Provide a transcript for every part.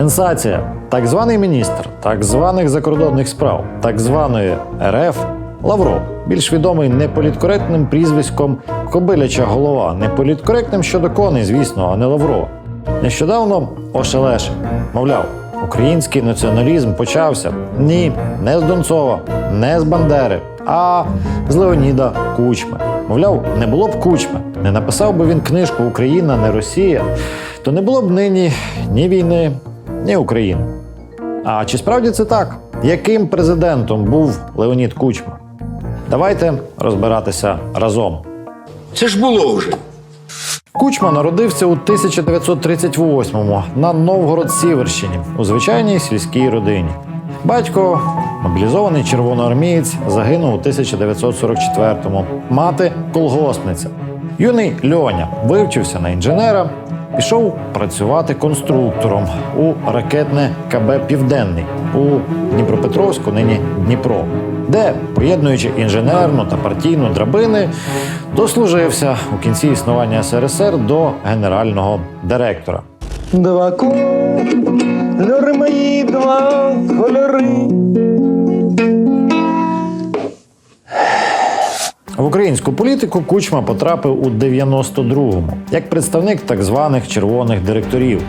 Сенсація. Так званий міністр так званих закордонних справ, так званої РФ Лавров, більш відомий неполіткоректним прізвиськом Кобиляча голова, неполіткоректним щодо коней, звісно, а не Лаврова. Нещодавно ошелешив. Мовляв, український націоналізм почався ні, не з Донцова, не з Бандери, а з Леоніда Кучми. Мовляв, не було б Кучми, не написав би він книжку Україна, не Росія, то не було б нині ні війни, ні України. А чи справді це так? Яким президентом був Леонід Кучма? Давайте розбиратися разом. Це ж було вже. Кучма народився у 1938-му на Новгород-Сіверщині у звичайній сільській родині. Батько, мобілізований червоноармієць, загинув у 1944-му. Мати колгоспниця. Юний Льоня вивчився на інженера, пішов працювати конструктором у ракетне КБ Південний у Дніпропетровську, нині Дніпро, де, поєднуючи інженерну та партійну драбини, дослужився у кінці існування СРСР до генерального директора. Два кольори мої, два кольори. В українську політику Кучма потрапив у 92-му як представник так званих червоних директорів,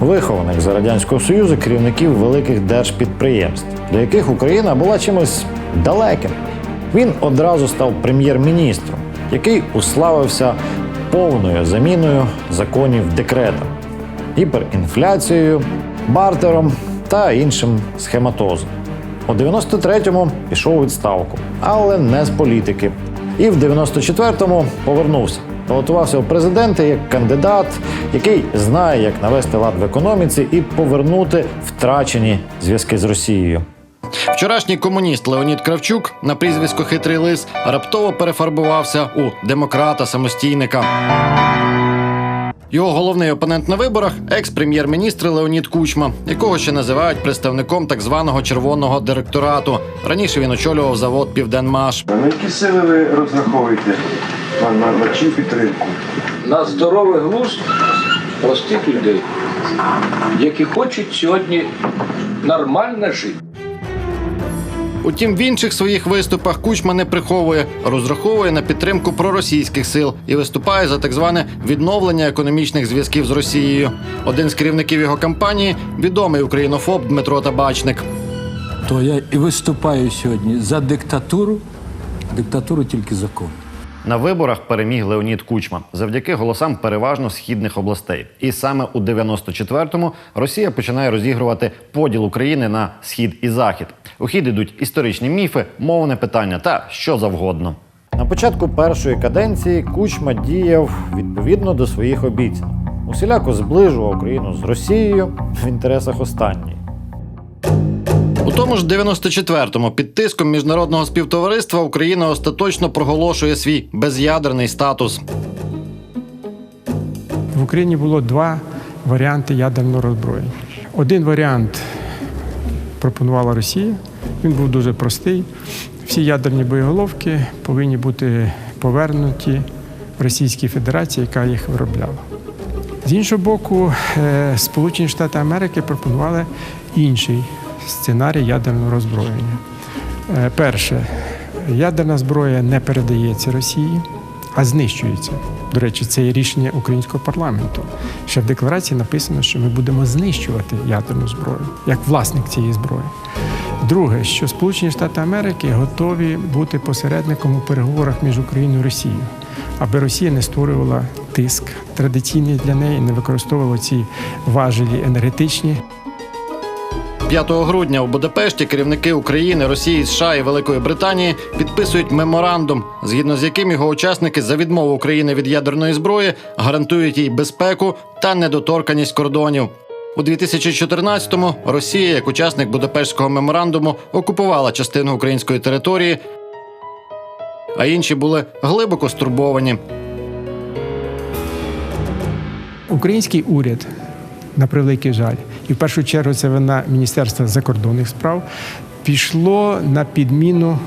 вихованих за радянського союзу керівників великих держпідприємств, для яких Україна була чимось далеким. Він одразу став прем'єр-міністром, який уславився повною заміною законів декретом, гіперінфляцією, бартером та іншим схематозом. У 93-му пішов у відставку, але не з політики. І в 94-му повернувся. Балотувався у президенти як кандидат, який знає, як навести лад в економіці і повернути втрачені зв'язки з Росією. Вчорашній комуніст Леонід Кравчук на прізвисько Хитрий Лис раптово перефарбувався у демократа-самостійника. Його головний опонент на виборах екс-прем'єр-міністр Леонід Кучма, якого ще називають представником так званого червоного директорату. Раніше він очолював завод Південмаш. На які сили ви розраховуєте? На, на, на чию підтримку? На здоровий глузд простих людей, які хочуть сьогодні нормально жити. Утім, в інших своїх виступах Кучма не приховує, розраховує на підтримку проросійських сил і виступає за так зване відновлення економічних зв'язків з Росією. Один з керівників його кампанії відомий українофоб Дмитро Табачник. то я і виступаю сьогодні за диктатуру, диктатуру тільки закон. На виборах переміг Леонід Кучма завдяки голосам переважно східних областей. І саме у 94-му Росія починає розігрувати поділ України на схід і захід. У хід ідуть історичні міфи, мовне питання та що завгодно. На початку першої каденції Кучма діяв відповідно до своїх обіцянок. Усіляко зближував Україну з Росією в інтересах останньої. Тому ж 94-му під тиском міжнародного співтовариства Україна остаточно проголошує свій без'ядерний статус. В Україні було два варіанти ядерного роззброєння. Один варіант пропонувала Росія. Він був дуже простий. Всі ядерні боєголовки повинні бути повернуті Російській Федерації, яка їх виробляла. З іншого боку, е, Сполучені Штати Америки пропонували інший сценарій ядерного роззброєння. Е, Перше, ядерна зброя не передається Росії, а знищується. До речі, це є рішення українського парламенту. Ще в декларації написано, що ми будемо знищувати ядерну зброю як власник цієї зброї. Друге, що Сполучені Штати Америки готові бути посередником у переговорах між Україною і Росією, аби Росія не створювала тиск традиційний для неї, не використовувала ці важелі енергетичні 5 грудня у Будапешті керівники України, Росії, США і Великої Британії підписують меморандум, згідно з яким його учасники за відмову України від ядерної зброї гарантують їй безпеку та недоторканість кордонів. У 2014-му Росія, як учасник Будапештського меморандуму, окупувала частину української території, а інші були глибоко стурбовані. Український уряд, на превеликий жаль, і в першу чергу це вина Міністерства закордонних справ, пішло на підміну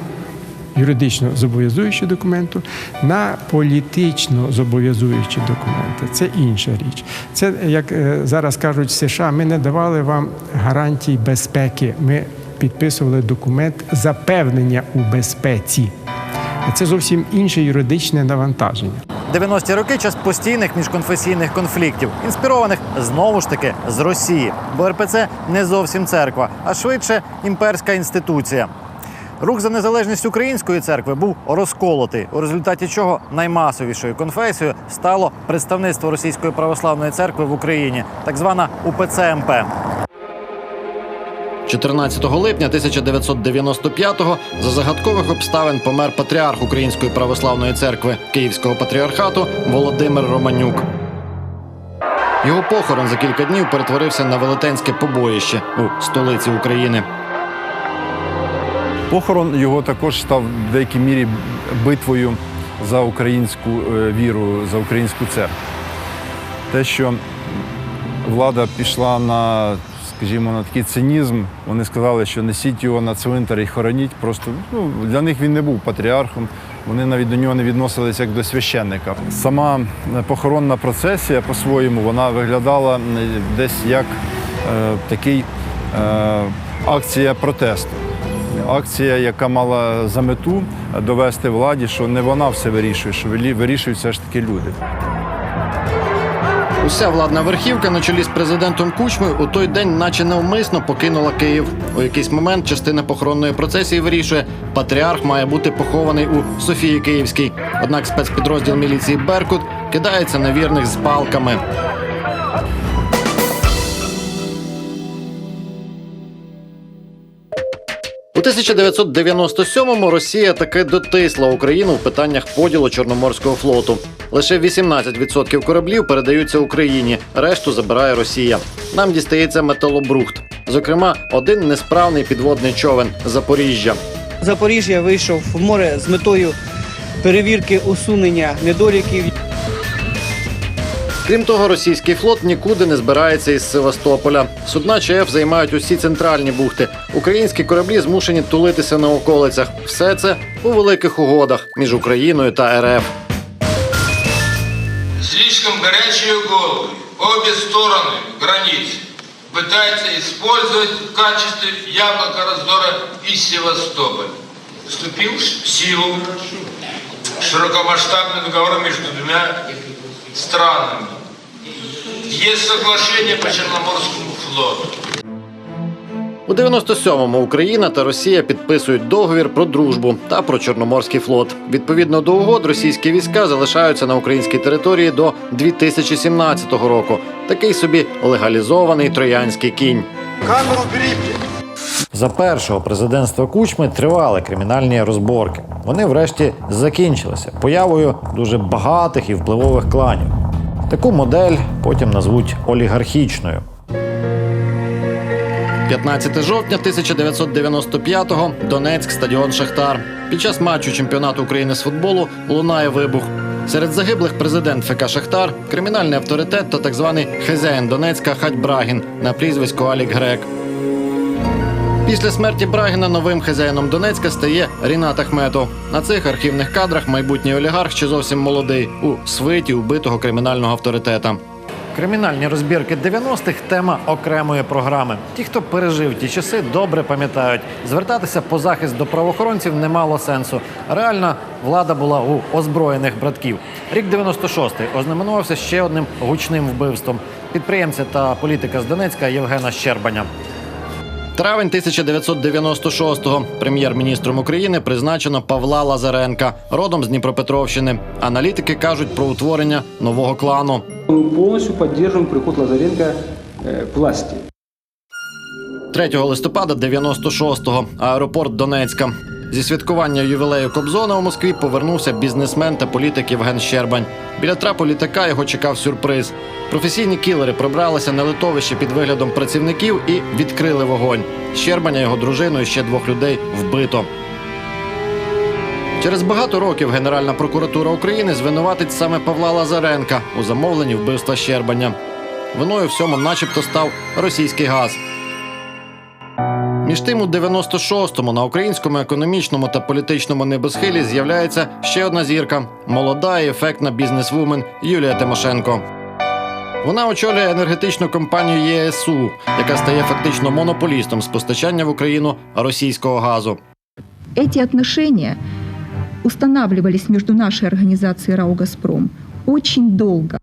юридично зобов'язуючі документи на політично зобов'язуючі документи. Це інша річ. Це як е, зараз кажуть США, ми не давали вам гарантій безпеки. Ми підписували документ запевнення у безпеці. Це зовсім інше юридичне навантаження. 90-ті роки час постійних міжконфесійних конфліктів, інспірованих знову ж таки з Росії, бо РПЦ не зовсім церква, а швидше імперська інституція. Рух за незалежність української церкви був розколотий, у результаті чого наймасовішою конфесією стало представництво Російської православної церкви в Україні, так звана УПЦ. 14 липня 1995-го за загадкових обставин помер патріарх Української православної церкви Київського патріархату Володимир Романюк. Його похорон за кілька днів перетворився на велетенське побоїще у столиці України. Похорон його також став в деякій мірі битвою за українську е, віру, за українську церкву. Те, що влада пішла на, скажімо, на такий цинізм, вони сказали, що несіть його на цвинтар і хороніть. Просто ну, для них він не був патріархом. Вони навіть до нього не відносилися як до священника. Сама е, похоронна процесія по-своєму вона виглядала десь як е, такий е, акція протесту. Акція, яка мала за мету довести владі, що не вона все вирішує, що вирішують все ж таки люди. Уся владна верхівка на чолі з президентом Кучмою у той день, наче навмисно, покинула Київ. У якийсь момент частина похоронної процесії вирішує, патріарх має бути похований у Софії Київській. Однак спецпідрозділ міліції Беркут кидається на вірних з палками. 1997-му Росія таки дотисла Україну в питаннях поділу Чорноморського флоту. Лише 18% кораблів передаються Україні, решту забирає Росія. Нам дістається металобрухт. Зокрема, один несправний підводний човен Запоріжжя. Запоріжжя вийшов в море з метою перевірки усунення недоліків. Крім того, російський флот нікуди не збирається із Севастополя. Судна ЧФ займають усі центральні бухти. Українські кораблі змушені тулитися на околицях. Все це у великих угодах між Україною та РФ. Слишком горячие головы обе стороны границ пытаются использовать в качестве яблока раздора и Севастополь. Вступил в силу широкомасштабный договор между двумя странами. Есть соглашение по Черноморскому флоту. У 97-му Україна та Росія підписують договір про дружбу та про Чорноморський флот. Відповідно до угод, російські війська залишаються на українській території до 2017 року. Такий собі легалізований троянський кінь. За першого президентства Кучми тривали кримінальні розборки. Вони врешті закінчилися появою дуже багатих і впливових кланів. Таку модель потім назвуть олігархічною. 15 жовтня 1995-го Донецьк, стадіон Шахтар. Під час матчу чемпіонату України з футболу лунає вибух. Серед загиблих президент ФК Шахтар, кримінальний авторитет та так званий хазяїн Донецька Хать Брагін на прізвисько Алік Грек. Після смерті Брагіна новим хазяїном Донецька стає Рінат Ахметов. На цих архівних кадрах майбутній олігарх ще зовсім молодий у свиті убитого кримінального авторитета. Кримінальні розбірки 90-х – тема окремої програми. Ті, хто пережив ті часи, добре пам'ятають. Звертатися по захист до правоохоронців не мало сенсу. Реальна влада була у озброєних братків. Рік 96-й ознаменувався ще одним гучним вбивством підприємця та політика з Донецька Євгена Щербаня. Травень 1996-го прем'єр-міністром України призначено Павла Лазаренка, родом з Дніпропетровщини. Аналітики кажуть про утворення нового клану. Ми повністю підтримуємо приход Лазаренка к власти. 3 листопада 96-го аеропорт Донецька. Зі святкування ювілею Кобзона у Москві повернувся бізнесмен та політик Євген Щербань. Біля трапу літака його чекав сюрприз. Професійні кілери пробралися на литовище під виглядом працівників і відкрили вогонь. Щербаня, його дружину і ще двох людей вбито. Через багато років Генеральна прокуратура України звинуватить саме Павла Лазаренка у замовленні вбивства Щербаня. Виною всьому, начебто, став російський газ. Між тим, у 96-му на українському економічному та політичному небосхилі з'являється ще одна зірка молода і ефектна бізнесвумен Юлія Тимошенко. Вона очолює енергетичну компанію ЄСУ, яка стає фактично монополістом з постачання в Україну російського газу. Эти отношения устанавливались между нашей организацией РАО «Газпром» очень долго.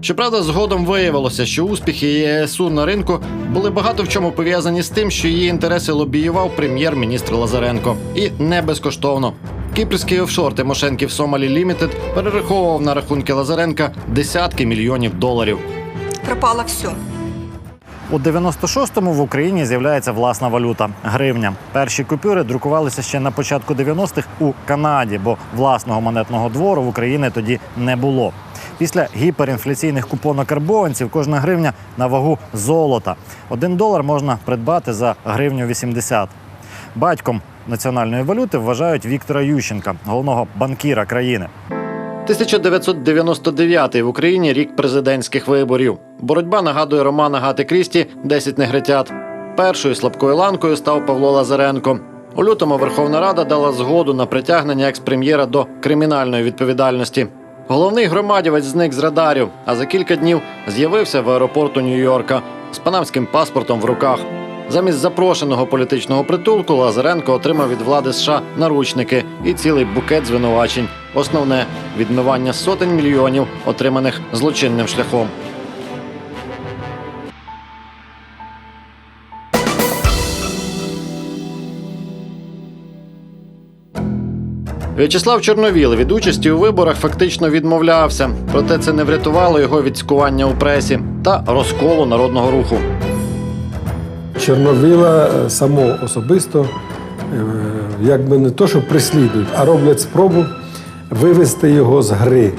Щоправда, згодом виявилося, що успіхи ЄСУ на ринку були багато в чому пов'язані з тим, що її інтереси лобіював прем'єр-міністр Лазаренко. І не безкоштовно. Кіпрський офшор Тимошенків Сомалі Лімітед перераховував на рахунки Лазаренка десятки мільйонів доларів. Пропало все. У 96-му в Україні з'являється власна валюта гривня. Перші купюри друкувалися ще на початку 90-х у Канаді, бо власного монетного двору в Україні тоді не було. Після гіперінфляційних купонок карбованців кожна гривня на вагу золота. Один долар можна придбати за гривню 80. Батьком національної валюти вважають Віктора Ющенка, головного банкіра країни. 1999 в Україні рік президентських виборів. Боротьба нагадує романа Гати Крісті «10 негритят. Першою слабкою ланкою став Павло Лазаренко. У лютому Верховна Рада дала згоду на притягнення експрем'єра до кримінальної відповідальності. Головний громадівець зник з радарів, а за кілька днів з'явився в аеропорту Нью-Йорка з панамським паспортом в руках. Замість запрошеного політичного притулку Лазаренко отримав від влади США наручники і цілий букет звинувачень. Основне відмивання сотень мільйонів, отриманих злочинним шляхом. В'ячеслав Чорновіл від участі у виборах фактично відмовлявся, проте це не врятувало його від цькування у пресі та розколу народного руху. Чорновіла е, само особисто, е, якби не то, що прислідують, а роблять спробу вивести його з гри,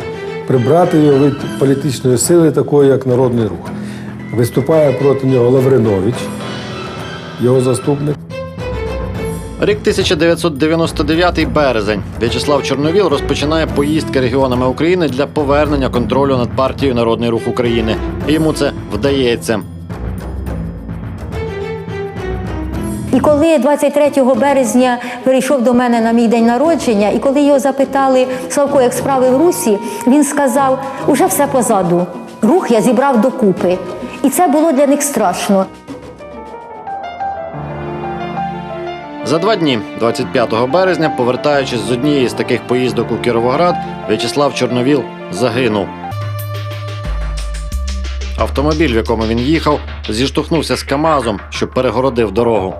прибрати його від політичної сили, такої як Народний рух. Виступає проти нього Лавринович, його заступник. Рік 1999 березень. В'ячеслав Чорновіл розпочинає поїздки регіонами України для повернення контролю над партією Народний рух України. Йому це вдається. І коли 23 березня прийшов до мене на мій день народження, і коли його запитали Славко, як справи в Русі, він сказав: уже все позаду. Рух я зібрав докупи. І це було для них страшно. За два дні, 25 березня, повертаючись з однієї з таких поїздок у Кіровоград, В'ячеслав Чорновіл загинув. Автомобіль, в якому він їхав, зіштовхнувся з Камазом, що перегородив дорогу.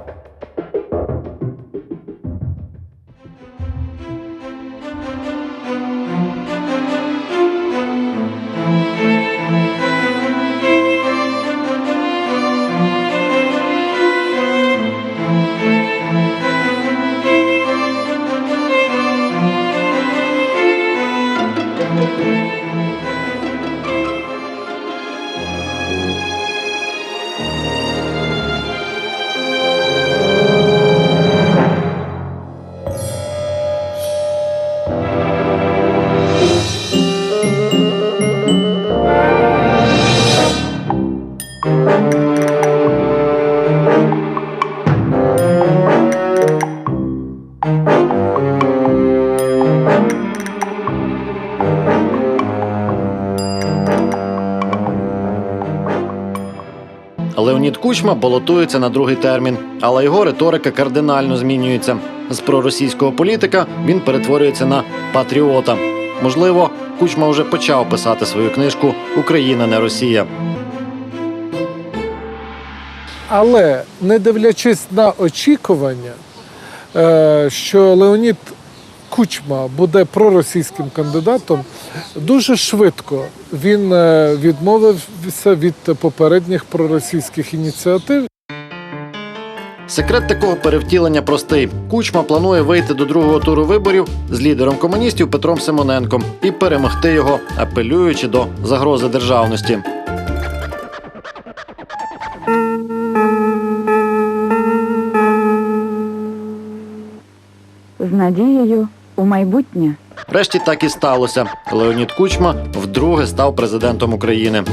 Кучма балотується на другий термін, але його риторика кардинально змінюється. З проросійського політика він перетворюється на патріота. Можливо, Кучма вже почав писати свою книжку Україна не Росія. Але не дивлячись на очікування, е, що Леонід Кучма буде проросійським кандидатом, дуже швидко він е, відмовився від попередніх проросійських ініціатив. Секрет такого перевтілення простий. Кучма планує вийти до другого туру виборів з лідером комуністів Петром Симоненком і перемогти його, апелюючи до загрози державності. З надією у майбутнє. Врешті так і сталося. Леонід Кучма вдруге став президентом України.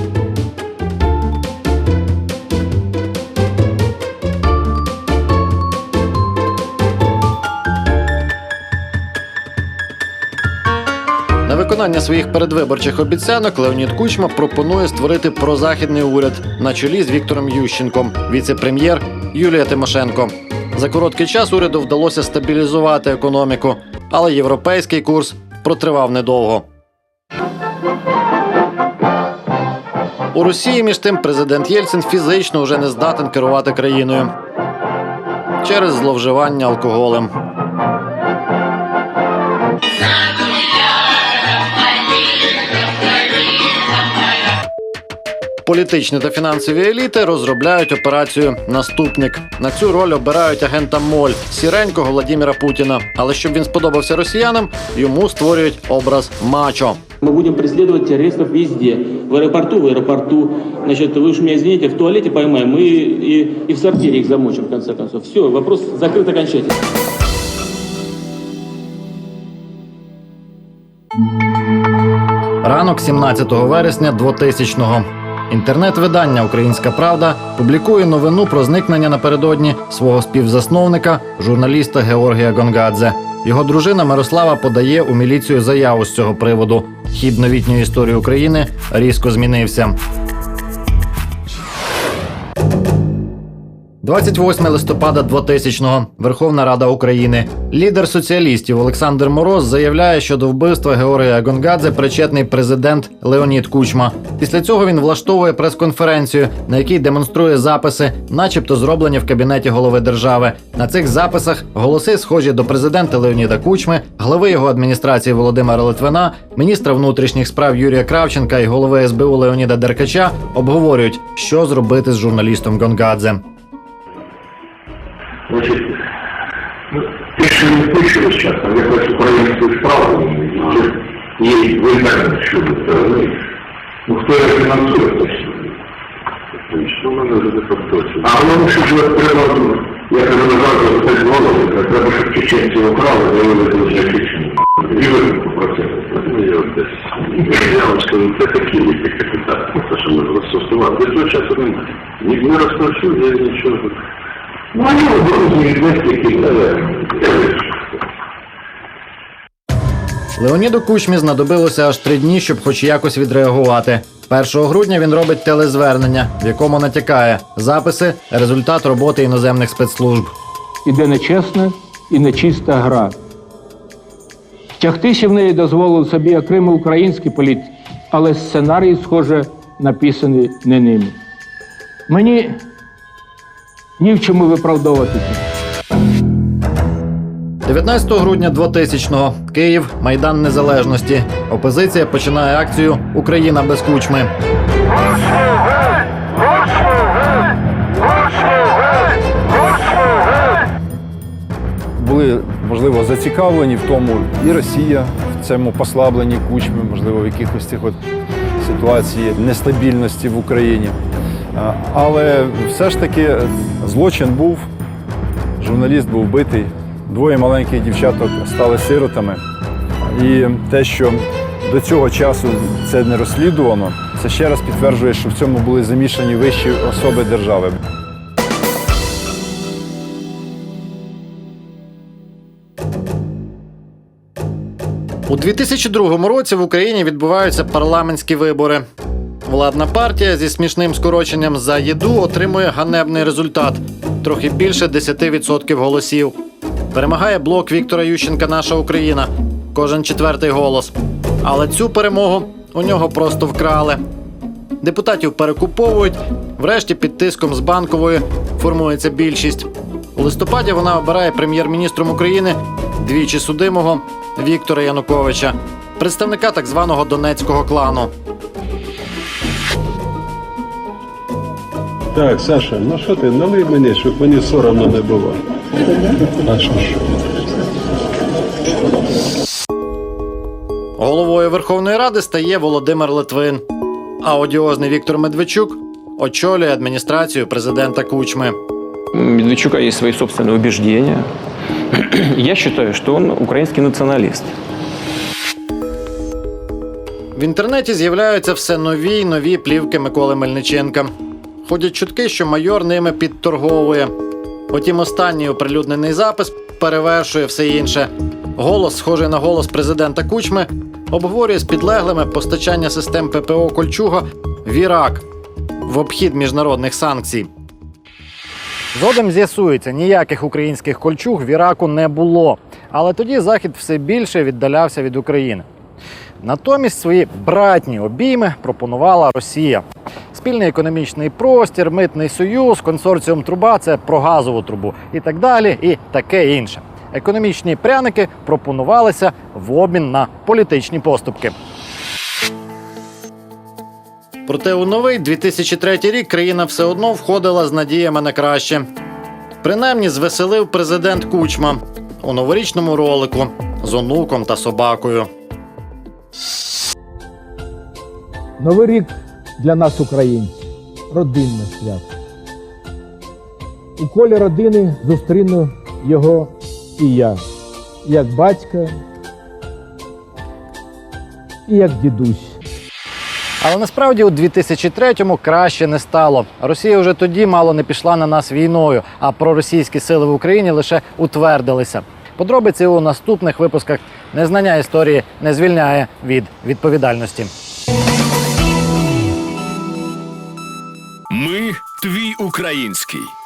На виконання своїх передвиборчих обіцянок Леонід Кучма пропонує створити прозахідний уряд на чолі з Віктором Ющенком, віце-прем'єр Юлія Тимошенко. За короткий час уряду вдалося стабілізувати економіку але європейський курс протривав недовго. У Росії, між тим, президент Єльцин фізично вже не здатен керувати країною через зловживання алкоголем. Політичні та фінансові еліти розробляють операцію Наступник. На цю роль обирають агента Моль сіренького Владіміра Путіна. Але щоб він сподобався росіянам, йому створюють образ мачо. Мы будем преследовать террористов везде. В аэропорту, в аэропорту. Значит, вы уж меня извините, в туалете поймаем, мы и, и в сортире их замочим, в конце концов. Все, вопрос закрыт окончательно. Ранок 17 вересня 2000-го. Інтернет-видання Українська Правда публікує новину про зникнення напередодні свого співзасновника, журналіста Георгія Гонгадзе. Його дружина Мирослава подає у міліцію заяву з цього приводу. Хід новітньої історії України різко змінився. 28 листопада 2000-го. Верховна Рада України. Лідер соціалістів Олександр Мороз заявляє, що до вбивства Георгія Гонгадзе причетний президент Леонід Кучма. Після цього він влаштовує прес-конференцію, на якій демонструє записи, начебто зроблені в кабінеті голови держави. На цих записах голоси схожі до президента Леоніда Кучми, глави його адміністрації Володимира Литвина, міністра внутрішніх справ Юрія Кравченка і голови СБУ Леоніда Деркача обговорюють, що зробити з журналістом Гонгадзе. Значит, ну, те, не случилось сейчас, там якось українську справу, є в інтернет щодо сторони. Ну, хто її фінансує, то що в мене вже не А воно що ж треба, я кажу, назад, це голову, треба, щоб чеченці украли, заявили дуже Чечні. І виникли процесу. Ну, я я вам скажу, це такі капітали, те, що ми розсосували. До того часу немає. Ні, не розношу, я нічого. Ну, они Леоніду Кучмі знадобилося аж три дні, щоб хоч якось відреагувати. 1 грудня він робить телезвернення, в якому натякає записи, результат роботи іноземних спецслужб. Іде нечесна і нечиста гра. Тягтися в неї дозволив собі окремий український політик, але сценарій, схоже, написаний не ними. Мені ні в чому виправдовуватися. 19 грудня 2000-го. Київ, Майдан Незалежності. Опозиція починає акцію Україна без кучми. Були, можливо, зацікавлені в тому і Росія в цьому послабленні кучми, можливо, в якихось цих от ситуації нестабільності в Україні. А, Але все ж таки злочин був, журналіст був вбитий, двоє маленьких дівчаток стали сиротами. І те, що до цього часу це не розслідувано, це ще раз підтверджує, що в цьому були замішані вищі особи держави. У 2002 році в Україні відбуваються парламентські вибори. Владна партія зі смішним скороченням за єду отримує ганебний результат трохи більше 10% голосів. Перемагає блок Віктора Ющенка Наша Україна. Кожен четвертий голос. Але цю перемогу у нього просто вкрали. Депутатів перекуповують. Врешті під тиском з банкової формується більшість. У листопаді вона обирає прем'єр-міністром України двічі судимого Віктора Януковича, представника так званого донецького клану. Так, Саша, ну що ти, налий мені, щоб мені соромно не було. А що ж? Головою Верховної Ради стає Володимир Литвин. А одіозний Віктор Медведчук очолює адміністрацію президента Кучми. У Медведчука есть свои собственные убеждения. Я считаю, что он украинский националист. В інтернеті з'являються все нові й нові плівки Миколи Мельниченка. Ходять чутки, що майор ними підторговує. Потім останній оприлюднений запис перевершує все інше. Голос, схожий на голос президента Кучми, обговорює з підлеглими постачання систем ППО Кольчуга в Ірак в обхід міжнародних санкцій. Згодом з'ясується, ніяких українських кольчуг в Іраку не було. Але тоді Захід все більше віддалявся від України. Натомість свої братні обійми пропонувала Росія. Спільний економічний простір, митний союз, консорціум труба це про газову трубу і так далі, і таке інше. Економічні пряники пропонувалися в обмін на політичні поступки. Проте у новий 2003 рік країна все одно входила з надіями на краще. Принаймні звеселив президент Кучма у новорічному ролику з онуком та собакою. Новий рік для нас, українців, родинне свято. У колі родини зустріну його і я, як батька, і як дідусь. Але насправді у 2003-му краще не стало. Росія вже тоді мало не пішла на нас війною, а проросійські сили в Україні лише утвердилися. Подробиці у наступних випусках незнання історії не звільняє від відповідальності. Ми твій український.